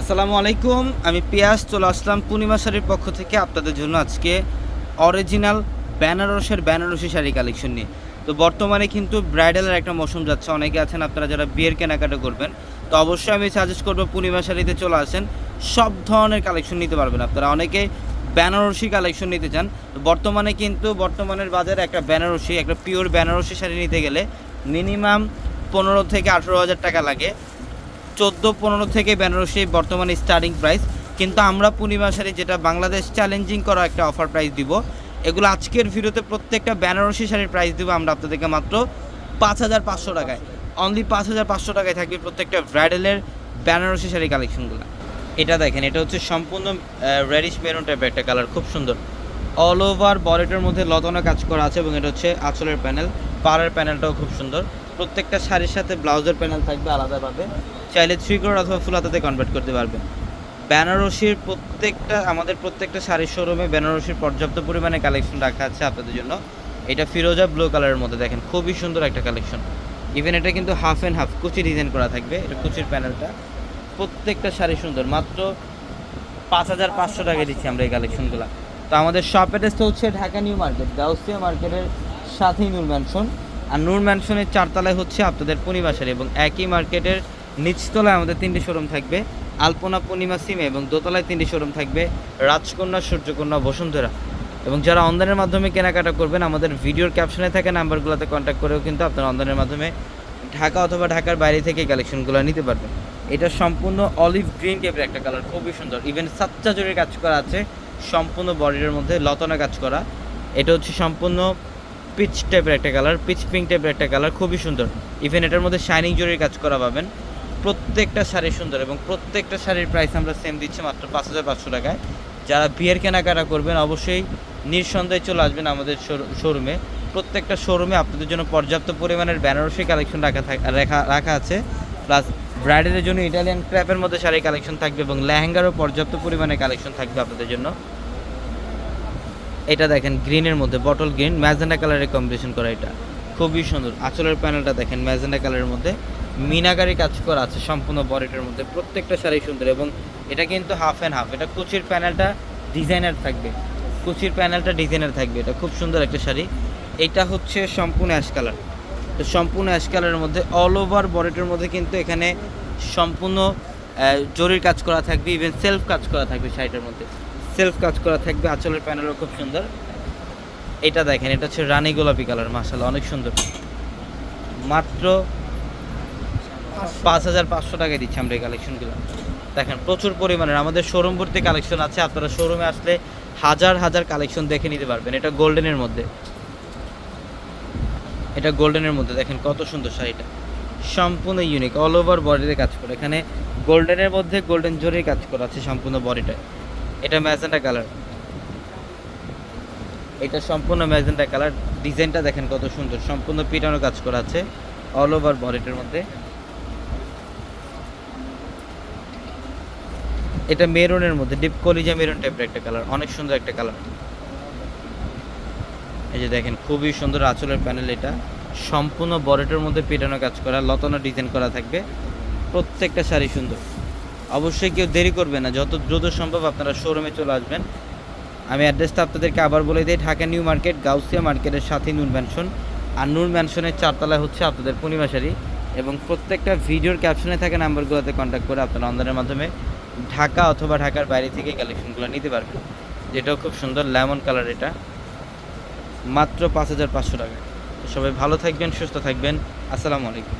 আসসালামু আলাইকুম, আমি পিয়াস, চলে আসলাম পূর্ণিমা শাড়ির পক্ষ থেকে আপনাদের জন্য আজকে অরিজিনাল বেনারসের বেনারসি শাড়ি কালেকশন নিয়ে। তো বর্তমানে কিন্তু ব্রাইডালের একটা মৌসুম যাচ্ছে, অনেকে আছেন আপনারা যারা বিয়ের কেনাকাটা করবেন, তো অবশ্যই আমি সাজেস্ট করব পূর্ণিমা শাড়িতে চলে আসেন, সব ধরনের কালেকশন নিতে পারবেন আপনারা। অনেকে বেনারসি কালেকশন নিতে চান, তো বর্তমানে কিন্তু বর্তমানের বাজারে একটা বেনারসি, একটা পিওর বেনারসি শাড়ি নিতে গেলে মিনিমাম পনেরো থেকে আঠেরো হাজার টাকা লাগে। চোদ্দ পনেরো থেকে বেনারসি বর্তমানে স্টার্টিং প্রাইস কিন্তু আমরা পূর্ণিমা শাড়ি যেটা বাংলাদেশ চ্যালেঞ্জিং করা একটা অফার প্রাইস দিব। এগুলো আজকের ভিডিওতে প্রত্যেকটা বেনারসি শাড়ির প্রাইস দিব আমরা আপনাদেরকে মাত্র পাঁচ হাজার পাঁচশো টাকায়। অনলি পাঁচ হাজার পাঁচশো টাকায় থাকবে প্রত্যেকটা ব্রাইডালের বেনারসি শাড়ি কালেকশনগুলো এটা দেখেন, এটা হচ্ছে সম্পূর্ণ রেডিশ মেরুন টাইপের একটা কালার খুব সুন্দর। অল ওভার বডিটার মধ্যে লতানো কাজ করা আছে এবং এটা হচ্ছে আঁচলের প্যানেল পাড়ের প্যানেলটাও খুব সুন্দর। প্রত্যেকটা শাড়ির সাথে ব্লাউজের প্যানেল থাকবে আলাদাভাবে। চাইলে থ্রি কোর অথবা ফুল হাতাতে কনভার্ট করতে পারবেন। বেনারসির প্রত্যেকটা, আমাদের প্রত্যেকটা শাড়ির শোরুমে বেনারসির পর্যাপ্ত পরিমাণে কালেকশন রাখা আছে আপনাদের জন্য। এটা ফিরোজা ব্লু কালারের মধ্যে দেখেন, খুবই সুন্দর একটা কালেকশন ইভেন এটা কিন্তু হাফ অ্যান্ড হাফ কুচি ডিজাইন করা থাকবে, এটা কুচির প্যানেলটা। প্রত্যেকটা শাড়ি সুন্দর, মাত্র পাঁচ হাজার পাঁচশো টাকা দিচ্ছি আমরা এই কালেকশনগুলো তো আমাদের শপ অ্যাড্রেসটা হচ্ছে ঢাকা নিউ মার্কেট, গাউসিয়া মার্কেটের সাথেই নূর ম্যানশন আর নূর ম্যানশনের চারতলায় হচ্ছে আপনাদের পূর্ণিমা শাড়ি এবং একই মার্কেটের নিচতলায় আমাদের তিনটি শোরুম থাকবে। আলপনা পূর্ণিমা সিমে এবং দোতলায় তিনটি শোরুম থাকবে রাজকন্যা, সূর্যকন্যা, বসুন্ধরা। এবং যারা অনলাইনের মাধ্যমে কেনাকাটা করবেন, আমাদের ভিডিওর ক্যাপশনে থাকা নাম্বারগুলোতে কন্ট্যাক্ট করেও কিন্তু আপনারা অনলাইনের মাধ্যমে ঢাকা অথবা ঢাকার বাইরে থেকে কালেকশনগুলো নিতে পারবেন। এটা সম্পূর্ণ অলিভ গ্রিন টাইপের একটা কালার, খুবই সুন্দর। ইভেন সাতটা জোরের কাজ করা আছে, সম্পূর্ণ বডির মধ্যে লতনা কাজ করা। এটা হচ্ছে সম্পূর্ণ পিচ টাইপের একটা কালার পিচ পিঙ্ক টাইপের একটা কালার খুবই সুন্দর। ইভেন এটার মধ্যে শাইনিং জরির কাজ করা পাবেন। প্রত্যেকটা শাড়ি সুন্দর এবং প্রত্যেকটা শাড়ির প্রাইস আমরা সেম দিচ্ছি মাত্র পাঁচ হাজার পাঁচশো টাকায়। যারা বিয়ের কেনাকাটা করবেন, অবশ্যই নিঃসন্দেহে চলে আসবেন আমাদের শোরুমে প্রত্যেকটা শোরুমে আপনাদের জন্য পর্যাপ্ত পরিমাণের বেনারসি কালেকশন রাখা রাখা রাখা আছে। প্লাস ব্রাইডালের জন্য ইটালিয়ান ক্র্যাপের মধ্যে শাড়ি কালেকশন থাকবে এবং লেহেঙ্গারও পর্যাপ্ত পরিমাণে কালেকশন থাকবে আপনাদের জন্য। এটা দেখেন গ্রিনের মধ্যে বটল গ্রিন ম্যাজেন্ডা কালারের কম্বিনেশন করা এটা। খুবই সুন্দর। আঁচলের প্যানেলটা দেখেন ম্যাজেন্ডা কালারের মধ্যে। মিনাকারি কাজ করা আছে সম্পূর্ণ বডিটার মধ্যে। প্রত্যেকটা শাড়ি সুন্দর এবং এটা কিন্তু হাফ অ্যান্ড হাফ এটা কুচির প্যানেলটা ডিজাইনার থাকবে। কুচির প্যানেলটা ডিজাইনার থাকবে। এটা খুব সুন্দর একটা শাড়ি। এটা হচ্ছে সম্পূর্ণ অ্যাশ কালার তো সম্পূর্ণ অ্যাশ কালারের মধ্যে অল ওভার বডিটার মধ্যে কিন্তু এখানে সম্পূর্ণ জরির কাজ করা থাকবে ইভেন সেলফ কাজ করা থাকবে শাড়িটার মধ্যে। সেলফ কাজ করা থাকবে আঁচলের প্যানেলও খুব সুন্দর। এটা দেখেন এটা হচ্ছে রানী গোলাপি কালার মাসাল্লাহ অনেক সুন্দর। মাত্র পাঁচ হাজার পাঁচশো টাকায় দিচ্ছি আমরা এই কালেকশনগুলো দেখেন প্রচুর পরিমাণের আমাদের শোরুম ভর্তি কালেকশন আছে আপনারা শোরুমে আসলে হাজার হাজার কালেকশন দেখে নিতে পারবেন। এটা গোল্ডেনের মধ্যে। এটা গোল্ডেনের মধ্যে দেখেন কত সুন্দর শাড়িটা। সম্পূর্ণ ইউনিক অল ওভার বডিতে কাজ করে। এখানে গোল্ডেনের মধ্যে গোল্ডেন জরির কাজ করা আছে সম্পূর্ণ বডিটায় এটা ম্যাজেন্টা কালার। এটা সম্পূর্ণ ম্যাজেন্টা কালার। ডিজাইনটা দেখেন কত সুন্দর। সম্পূর্ণ পিটানো কাজ করা আছে অল ওভার বডিটার মধ্যে। এটা মেরুনের মধ্যে, ডিপ কলিজা মেরুন টাইপের একটা কালার, অনেক সুন্দর একটা কালার। এই যে দেখেন, খুবই সুন্দর আঁচলের প্যানেল এটা। সম্পূর্ণ বরেটের মধ্যে পিটানো কাজ করা, লতানো ডিজাইন করা থাকবে। প্রত্যেকটা শাড়ি সুন্দর। অবশ্যই কেউ দেরি করবে না। যত দ্রুত সম্ভব আপনারা শোরুমে চলে আসবেন। আমি অ্যাড্রেসটা আপনাদেরকে আবার বলে দিই, ঢাকা নিউ মার্কেট, গাউসিয়া মার্কেটের সাথে নূর ম্যানশন। আর নূর ম্যানশনের চারতলায় হচ্ছে আপনাদের পূর্ণিমা শাড়ি এবং প্রত্যেকটা ভিডিওর ক্যাপশনে থাকা নাম্বারগুলোতে কন্ট্যাক্ট করে আপনারা অনলাইনের মাধ্যমে ঢাকা অথবা ঢাকার বাইরে থেকে কালেকশনগুলো নিতে পারবেন। যেটাও খুব সুন্দর লেমন কালার এটা। মাত্র পাঁচ হাজার পাঁচশো টাকা। সবাই ভালো থাকবেন, সুস্থ থাকবেন। আসসালামু আলাইকুম।